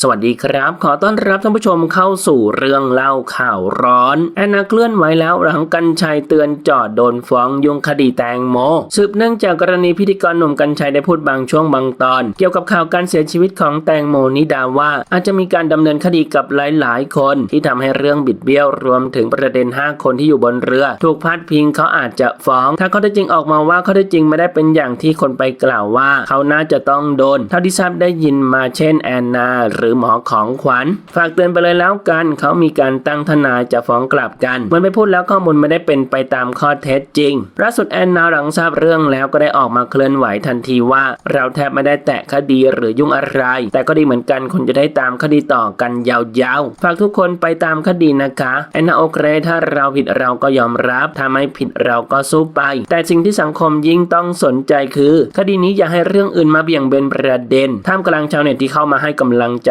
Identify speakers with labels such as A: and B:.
A: สวัสดีครับ ขอต้อนรับท่านผู้ชมเข้าสู่เรื่องเล่าข่าวร้อนแอนนาเคลื่อนไหวแล้วหลังกันชัยเตือนจอดโดนฟ้องยุงคดีแตงโมสืบเนื่องจากกรณีพิธีกรหนุ่มกันชัยได้พูดบางช่วงบางตอน เกี่ยวกับข่าวการเสียชีวิตของแตงโมนิดาว่า อาจจะมีการดำเนินคดีกับหลาย ๆ คน ที่ทำให้เรื่องบิดเบี้ยวรวมถึงประเด็น 5 คนที่อยู่บนเรือ ถูกพัดพิงเขาอาจจะฟ้อง ถ้าเขาได้จริงออกมาว่าเขาได้จริงไม่ได้เป็นอย่างที่คนไปกล่าวว่า เขาน่าจะต้องโดนเท่าที่ทราบได้ยินมาเช่นแอนนาหรือหมอของขวัญ ฝากเตือนไปเลยแล้วกันเขามีการตั้งทนายจะฟ้องกลับกันเหมือนไปพูดแล้วข้อมูลไม่ได้เป็นไปตามข้อเท็จจริงล่าสุดแอนนาหลังทราบเรื่องแล้วก็ได้ออกมาเคลื่อนไหวทันทีว่า เราแทบไม่ได้แตะคดีหรือยุ่งอะไร แต่ก็ดีเหมือนกันคนจะได้ตามคดีต่อกันยาวๆ ฝากทุกคนไปตามคดีนะคะแอนนาโอเคถ้าเราผิดเราก็ยอมรับถ้าไม่ผิดเราก็สู้ไป แต่สิ่งที่สังคมยิ่งต้องสนใจคือ คดีนี้อย่าให้เรื่องอื่นมาเบี่ยงเบนประเด็นท่ามกลางชาวเน็ตที่เข้ามาให้กำลังใจ